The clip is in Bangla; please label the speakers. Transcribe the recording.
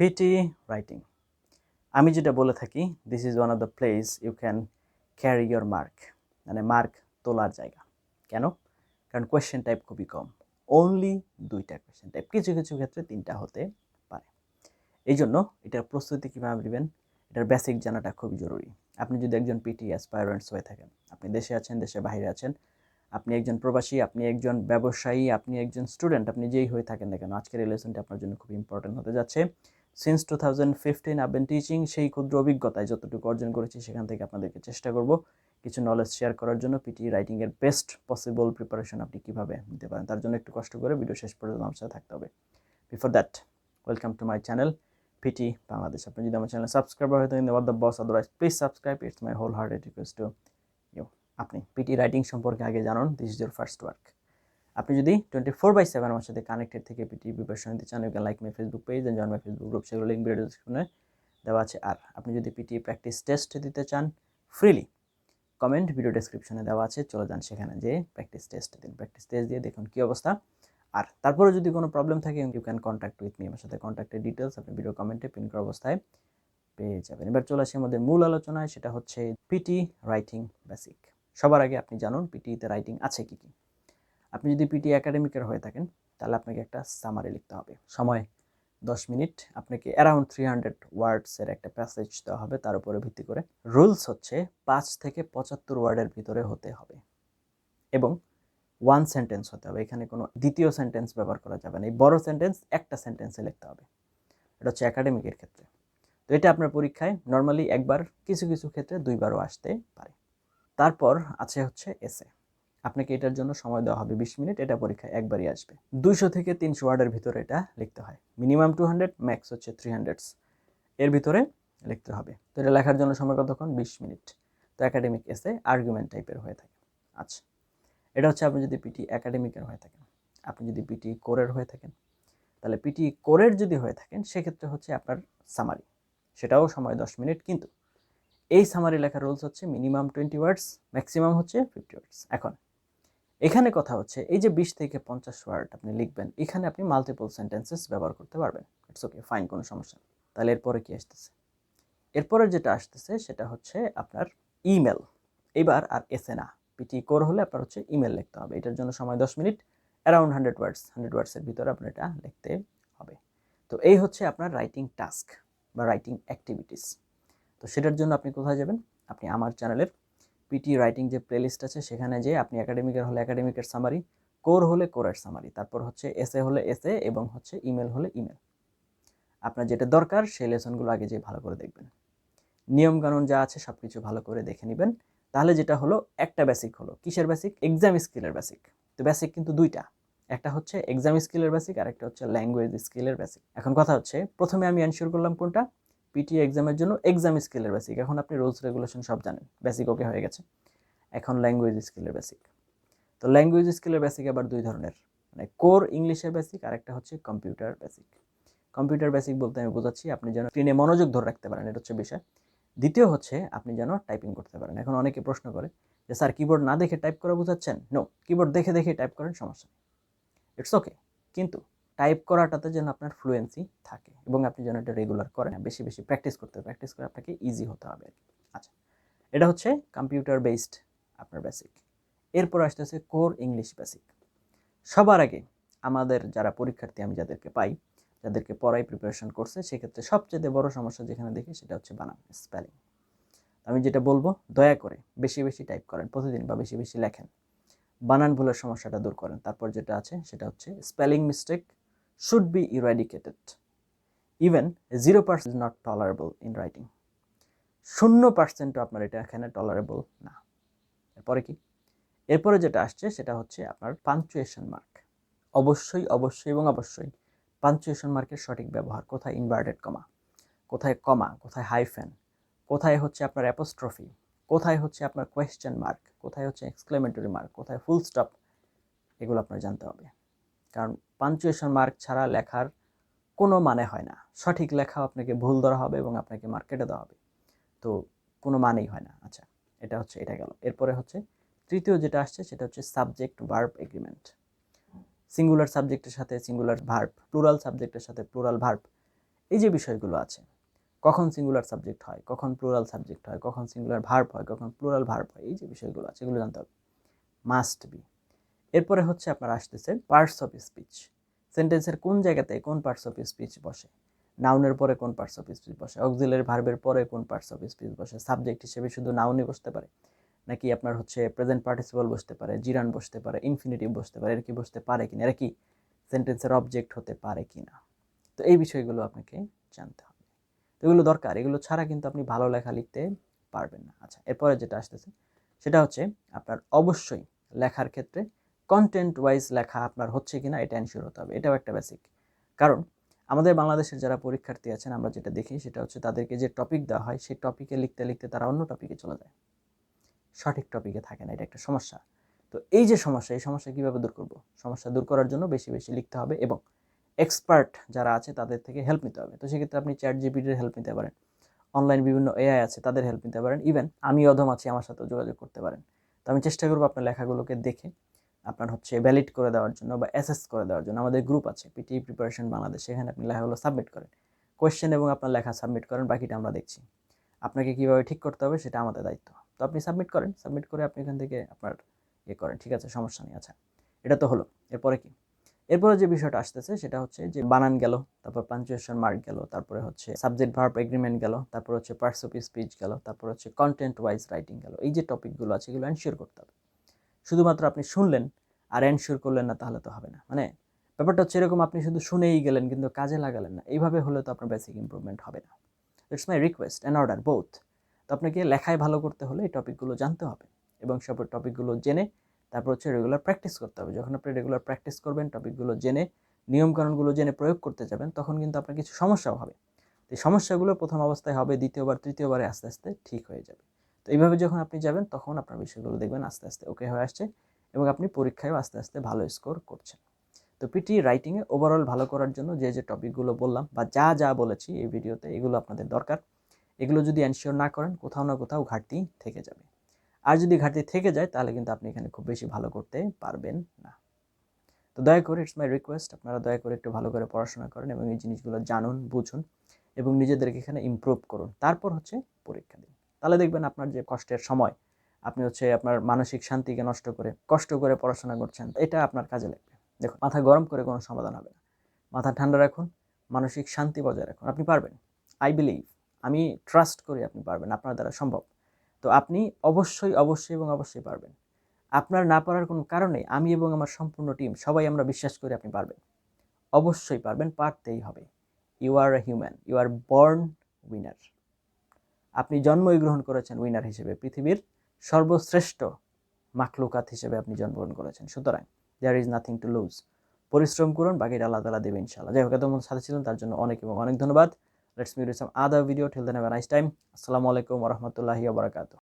Speaker 1: পিটি রাইটিং আমি যেটা বলে থাকি this is one of the place you can carry your mark মানে মার্ক তোলার জায়গা। কেন? কারণ কোয়েশ্চেন টাইপ খুবই কম। অনলি দুইটা কোয়েশ্চেন টাইপ কিছু কিছু ক্ষেত্রে তিনটা হতে পারে। এই জন্য এটার প্রস্তুতি কীভাবে নেবেন? এটার বেসিক জানাটা খুবই জরুরি। আপনি যদি একজন পিটি অ্যাসপায়ারেন্টস হয়ে থাকেন, আপনি দেশে আছেন দেশের বাইরে আছেন, আপনি একজন প্রবাসী, আপনি একজন ব্যবসায়ী, আপনি একজন স্টুডেন্ট আপনি যেই হয়ে থাকেন না কেন, আজকের এই লেসনটা আপনার জন্য খুব ইম্পর্টেন্ট হতে যাচ্ছে। Since two thousand fifteen I've been teaching সেই ক্ষুদ্র অভিজ্ঞতায় যতটুকু অর্জন করেছি, সেখান থেকে আপনাদেরকে চেষ্টা করব কিছু নলেজ শেয়ার করার জন্য পিটি রাইটিংয়ের বেস্ট পসিবল প্রিপারেশন আপনি কীভাবে নিতে পারেন। তার জন্য একটু কষ্ট করে ভিডিও শেষ পর্যন্ত আমার সাথে থাকতে হবে। Before that welcome to my channel PT Bangladesh আপনি যদি আমার চ্যানেল সাবস্ক্রাইবার হয়ে থাকেন the boss otherwise please subscribe it's my whole hearted request to you আপনি পিটি রাইটিং সম্পর্কে আগে জানুন this is your first work আপনি যদি টোয়েন্টি ফোর বাই সেভেন আমার সাথে কানেক্টেড থেকে পিটি প্রিপারেশন নিতে চান like my Facebook page and join my Facebook group সেগুলো লিঙ্ক ভিডিও ডিসক্রিপশনে দেওয়া আছে। আর আপনি যদি পিটি প্র্যাকটিস টেস্ট দিতে চান ফ্রিলি কমেন্ট ভিডিও ডেসক্রিপশনে দেওয়া আছে। চলে যান সেখানে যে প্র্যাকটিস টেস্ট দিন। প্র্যাকটিস টেস্ট দিয়ে দেখুন কী অবস্থা। আর তারপরে যদি কোনো প্রবলেম থাকে you can contact with me আমার সাথে কন্ট্যাক্টের ডিটেলস আপনি ভিডিও কমেন্টে পিন করা অবস্থায় পেয়ে যাবেন। এবার চলে আসি আমাদের মূল আলোচনায়। সেটা হচ্ছে পিটি রাইটিং বেসিক সবার আগে আপনি জানুন পিটিতে রাইটিং আছে কি কি। আপনি যদি পিটি একাডেমিকের হয়ে থাকেন, তাহলে আপনাকে একটা সামারি লিখতে হবে। সময়, দশ মিনিট। আপনাকে অ্যারাউন্ড থ্রি হান্ড্রেড ওয়ার্ডসের একটা প্যাসেজ দেওয়া হবে, তার উপরে ভিত্তি করে। রুলস হচ্ছে পাঁচ থেকে পঁচাত্তর ওয়ার্ডের ভিতরে হতে হবে। এবং ওয়ান সেন্টেন্স হতে হবে। এখানে কোনো দ্বিতীয় সেন্টেন্স ব্যবহার করা যাবে না। এই বড় সেন্টেন্স একটা সেন্টেন্সে লিখতে হবে। এটা হচ্ছে একাডেমিকের ক্ষেত্রে। তো এটা আপনার পরীক্ষায় নর্মালি একবার, কিছু কিছু ক্ষেত্রে দুইবারও আসতে পারে। তারপর আছে হচ্ছে এসে আপনাকে এটার জন্য সময় দেওয়া হবে বিশ মিনিট, এটা পরীক্ষায় একবারই আসবে। দুইশো থেকে তিনশো ওয়ার্ডের ভিতরে এটা লিখতে হয়। মিনিমাম টু হান্ড্রেড ম্যাক্স হচ্ছে থ্রি হান্ড্রেডস এর ভিতরে লিখতে হবে। তো এটা লেখার জন্য সময় কতক্ষণ? বিশ মিনিট। তো একাডেমিক এসে আর্গুমেন্ট টাইপের হয়ে থাকে। আচ্ছা। এটা হচ্ছে আপনি যদি পিটি একাডেমিকের হয়ে থাকেন। আপনি যদি পিটি কোরের হয়ে থাকেন। তাহলে পিটি কোরের যদি হয়ে থাকেন, সেক্ষেত্রে হচ্ছে আপনার সামারি সেটাও সময় দশ মিনিট, কিন্তু এই সামারি লেখার রুলস হচ্ছে মিনিমাম টোয়েন্টি ওয়ার্ডস ম্যাক্সিমাম হচ্ছে ফিফটি ওয়ার্ডস এখন এখানে কথা হচ্ছে, এই যে বিশ থেকে পঞ্চাশ ওয়ার্ড আপনি লিখবেন, এখানে আপনি মাল্টিপল সেন্টেন্সেস ব্যবহার করতে পারবেন। ইটস ওকে ফাইন কোনো সমস্যা তাহলে এরপরে কি আসতেছে? এরপরে যেটা আসতেছে, সেটা হচ্ছে আপনার ইমেল এবার আর এসে না পিটি কোর হলে আপনার হচ্ছে ইমেল লিখতে হবে। এটার জন্য সময় দশ minute around hundred words hundred ওয়ার্ডসের ভিতরে আপনার এটা লিখতে হবে। তো এই হচ্ছে আপনার রাইটিং টাস্ক বা রাইটিং অ্যাক্টিভিটিস তো সেটার জন্য আপনি কোথায় যাবেন? আপনি আমার চ্যানেলের পিটি রাইটিং যে প্লেলিস্ট আছে, সেখানে যে আপনি একাডেমিকের হলে একাডেমিকের সামারি কোর হলে কোরের সামারি তারপর হচ্ছে এসে হলে এসে এবং হচ্ছে ইমেল হলে ইমেল আপনার যেটা দরকার, সেই লেসনগুলো আগে যে ভালো করে দেখবেন। নিয়মকানুন যা আছে সব কিছু ভালো করে দেখে নেবেন। তাহলে যেটা হলো, একটা বেসিক হলো। কিসের বেসিক এক্সাম স্কিলের বেসিক তো বেসিক কিন্তু দুইটা। একটা হচ্ছে এক্সাম স্কিলের বেসিক আর একটা হচ্ছে ল্যাঙ্গুয়েজ স্কিলের বেসিক এখন কথা হচ্ছে, প্রথমে আমি এনশিওর করলাম কোনটা? পিটি এক্সামের জন্য এক্সাম স্কিলের বেসিক এখন আপনি রুলস রেগুলেশন সব জানেন। বেসিক ওকে হয়ে গেছে। এখন ল্যাঙ্গুয়েজ স্কিলের বেসিক তো ল্যাঙ্গুয়েজ স্কিলের বেসিক আবার দুই ধরনের। মানে কোর ইংলিশের বেসিক আর একটা হচ্ছে কম্পিউটার বেসিক কম্পিউটার বেসিক বলতে আমি বোঝাচ্ছি, আপনি যেন স্ক্রিনে মনোযোগ ধরে রাখতে পারেন, এটা হচ্ছে বিষয়। দ্বিতীয় হচ্ছে, আপনি যেন টাইপিং করতে পারেন। এখন অনেকে প্রশ্ন করে যে, স্যার কিবোর্ড না দেখে টাইপ করা বোঝাচ্ছেন? নো কিবোর্ড দেখে দেখে টাইপ করেন, সমস্যা ইটস ওকে কিন্তু টাইপ করাটাতে যেন আপনার ফ্লুয়েন্সি থাকে এবং আপনি যেন এটা রেগুলার করেন, বেশি বেশি প্র্যাকটিস করতে প্র্যাকটিস করে আপনাকে ইজি হতে হবে আচ্ছা এটা হচ্ছে কম্পিউটার বেসড আপনার বেসিক এরপর আসতেছে কোর ইংলিশ বেসিক সবার আগে আমাদের যারা পরীক্ষার্থী, আমি যাদেরকে পাই, যাদেরকে পড়াই প্রিপারেশন করছে, সেক্ষেত্রে সবচেয়ে বড় সমস্যা যেখানে দেখি সেটা হচ্ছে বানান স্পেলিং আমি যেটা বলব, দয়া করে বেশি বেশি টাইপ করেন প্রতিদিন বা বেশি বেশি লেখেন। বানান ভুলের সমস্যাটা দূর করেন। তারপর যেটা আছে সেটা হচ্ছে spelling mistake should be eradicated even zero percent not tolerable in writing শূন্য পার্সেন্টও আপনার এটা এখানে টলারেবল না। এরপরে কি? এরপরে যেটা আসছে সেটা হচ্ছে আপনার পাঞ্চুয়েশন মার্ক অবশ্যই অবশ্যই এবং অবশ্যই পাঞ্চুয়েশন মার্কের সঠিক ব্যবহার। কোথায় ইনভার্টেড কমা কোথায় কমা কোথায় হাইফেন কোথায় হচ্ছে আপনার অ্যাপোস্ট্রফি কোথায় হচ্ছে আপনার কোয়েশ্চেন মার্ক কোথায় হচ্ছে এক্সক্লেমেটরি মার্ক কোথায় ফুল স্টপ এগুলো আপনার জানতে হবে। কারণ পাঞ্চুয়েশন মার্ক ছাড়া লেখার কোনো মানে হয় না। সঠিক লেখা আপনাকে ভুল ধরা হবে এবং আপনাকে মার্কেটে দেওয়া হবে। তো কোনো মানেই হয় না। আচ্ছা এটা হচ্ছে, এটা গেল। এরপরে হচ্ছে, তৃতীয় যেটা আসছে, সেটা হচ্ছে সাবজেক্ট ভার্ব এগ্রিমেন্ট সিঙ্গুলার সাবজেক্টের সাথে সিঙ্গুলার ভার্ব প্লুরাল সাবজেক্টের সাথে প্লুরাল ভার্ব এই যে বিষয়গুলো আছে, কখন সিঙ্গুলার সাবজেক্ট হয়, কখন প্লুরাল সাবজেক্ট হয়, কখন সিঙ্গুলার ভার্ব হয়, কখন প্লুরাল ভার্ব হয়, এই যে বিষয়গুলো আছে, এগুলো জানতে হবে। মাস্ট বি এরপরে হচ্ছে আপনার আসতেছে পার্টস অফ স্পিচ সেন্টেন্সের কোন জায়গাতে কোন পার্টস অফ স্পিচ বসে? নাউনের পরে কোন পার্টস অফ স্পিচ বসে? অক্সিলারি ভার্বের পরে কোন পার্টস অফ স্পিচ বসে? সাবজেক্ট হিসেবে শুধু নাউনই বসতে পারে? নাকি আপনার হচ্ছে প্রেজেন্ট পার্টিসিপাল বসতে পারে জিরান বসতে পারে ইনফিনিটিভ বসতে পারে, এর কি বসতে পারে কিনা? এরা কি সেন্টেন্সের অবজেক্ট হতে পারে কিনা? তো এই বিষয়গুলো আপনাকে জানতে হবে। তো এগুলো দরকার। এগুলো ছাড়া কিন্তু আপনি ভালো লেখা লিখতে পারবেন না। আচ্ছা এরপরে যেটা আসতেছে, সেটা হচ্ছে আপনার অবশ্যই লেখার ক্ষেত্রে কন্টেন্ট ওয়াইজ লেখা আপনার হচ্ছে কি না এটা এনশিওর হতে হবে। এটাও একটা বেসিক কারণ আমাদের বাংলাদেশের যারা পরীক্ষার্থী আছেন, আমরা যেটা দেখি সেটা হচ্ছে তাদেরকে যে টপিক দেওয়া হয়, সেই টপিকে লিখতে লিখতে তারা অন্য টপিকে চলে যায়। সঠিক টপিকে থাকে না, এটা একটা সমস্যা। তো এই যে সমস্যা, এই সমস্যা কীভাবে দূর করব? সমস্যা দূর করার জন্য বেশি বেশি লিখতে হবে এবং এক্সপার্ট যারা আছে তাদের থেকে হেল্প নিতে হবে। তো সেক্ষেত্রে আপনি চ্যাট জিপিটির হেল্প নিতে পারেন। অনলাইন বিভিন্ন এআই আছে, তাদের হেল্প নিতে পারেন। ইভেন আমি অধম আছি, আমার সাথেও যোগাযোগ করতে পারেন। তো আমি চেষ্টা করব আপনার লেখাগুলোকে দেখে আপনার হচ্ছে ভ্যালিড করে দেওয়ার জন্য বা অ্যাসেস করে দেওয়ার জন্য আমাদের গ্রুপ আছে পিটি প্রিপারেশন বাংলাদেশ সেখানে আপনি লেখাগুলো সাবমিট করেন। কোয়েশ্চেন এবং আপনার লেখা সাবমিট করেন, বাকিটা আমরা দেখছি। আপনাকে কীভাবে ঠিক করতে হবে সেটা আমাদের দায়িত্ব। তো আপনি সাবমিট করেন সাবমিট করে আপনি এখান থেকে আপনার ইয়ে করেন, ঠিক আছে, সমস্যা নেই আচ্ছা। এটা তো হলো। এরপরে কি? এরপরে যে বিষয়টা আসতেছে সেটা হচ্ছে যে বানান গেল, তারপর পাঞ্চুয়েশন মার্ক গেল, তারপরে হচ্ছে সাবজেক্ট ভার্ব এগ্রিমেন্ট গেল, তারপর হচ্ছে পার্টস অফ স্পিচ গেল, তারপর হচ্ছে কন্টেন্ট ওয়াইজ রাইটিং গেল। এই যে টপিকগুলো আছে, এগুলো এনশিওর করতে হবে। শুধুমাত্র আপনি শুনলেন আর এনশিওর করলেন না, তাহলে তো হবে না। মানে ব্যাপারটা হচ্ছে এরকম আপনি শুধু শুনেই গেলেন, কিন্তু কাজে লাগালেন না। এইভাবে হলে তো আপনার বেসিক ইম্প্রুভমেন্ট হবে না। It's my request and order both তো আপনাকে লেখায় ভালো করতে হলে এই টপিকগুলো জানতে হবে এবং সব টপিকগুলো জেনে তারপর হচ্ছে রেগুলার প্র্যাকটিস করতে হবে। যখন আপনি রেগুলার প্র্যাকটিস করবেন টপিকগুলো জেনে নিয়মকানুনগুলো জেনে প্রয়োগ করতে যাবেন, তখন কিন্তু আপনার কিছু সমস্যাও হবে। এই সমস্যাগুলো প্রথম অবস্থায় হবে, দ্বিতীয়বার, তৃতীয়বারে আস্তে আস্তে ঠিক হয়ে যাবে। তো এইভাবে যখন আপনি যাবেন, তখন আপনার বিষয়গুলো দেখবেন আস্তে আস্তে ওকে হয়ে আসছে। এবং আপনি পরীক্ষায়ও আস্তে আস্তে ভালো স্কোর করছেন। তো পিটি রাইটিংয়ে ওভারঅল ভালো করার জন্য যে যে টপিকগুলো বললাম বা যা যা বলেছি এই ভিডিওতে এগুলো আপনাদের দরকার। এগুলো যদি এনশিওর না করেন, কোথাও না কোথাও ঘাটতি থেকে যাবে। আর যদি ঘাটতি থেকে যায়, তাহলে কিন্তু আপনি এখানে খুব বেশি ভালো করতে পারবেন না। তো দয়া করে ইটস মাই রিকোয়েস্ট আপনারা দয়া করে একটু ভালো করে পড়াশোনা করেন এবং এই জিনিসগুলো জানুন, বুঝুন এবং নিজেদেরকে এখানে ইমপ্রুভ করুন। তারপর হচ্ছে পরীক্ষা দিন। তাহলে দেখবেন আপনার যে কষ্টের সময় আপনি হচ্ছে আপনার মানসিক শান্তিকে নষ্ট করে, কষ্ট করে পড়াশোনা করছেন, এটা আপনার কাজে লাগবে। দেখুন, মাথা গরম করে কোনো সমাধান হবে না। মাথা ঠান্ডা রাখুন, মানসিক শান্তি বজায় রাখুন। আপনি পারবেন। আই বিলিভ আমি ট্রাস্ট করি আপনি পারবেন, আপনার দ্বারা সম্ভব। তো আপনি অবশ্যই অবশ্যই এবং অবশ্যই পারবেন। আপনার না পারার কোনো কারণে আমি এবং আমার সম্পূর্ণ টিম সবাই আমরা বিশ্বাস করি আপনি পারবেন। অবশ্যই পারবেন, পারতেই হবে। You are a human you are born winner আপনি জন্মই গ্রহণ করেছেন উইনার হিসেবে, পৃথিবীর সর্বশ্রেষ্ঠ মাকলুকাত হিসেবে আপনি জন্মগ্রহণ করেছেন। সুতরাং there is nothing to lose পরিশ্রম করুন, বাকিটা আল্লাহ তালা দেবে ইনশাল্লাহ যাই হোক, এত সাথে ছিলেন, তার জন্য অনেক এবং অনেক ধন্যবাদ। Let's some other video then have nice time আসসালামু আলাইকুম রহমতুল্লাহি বারাকাতু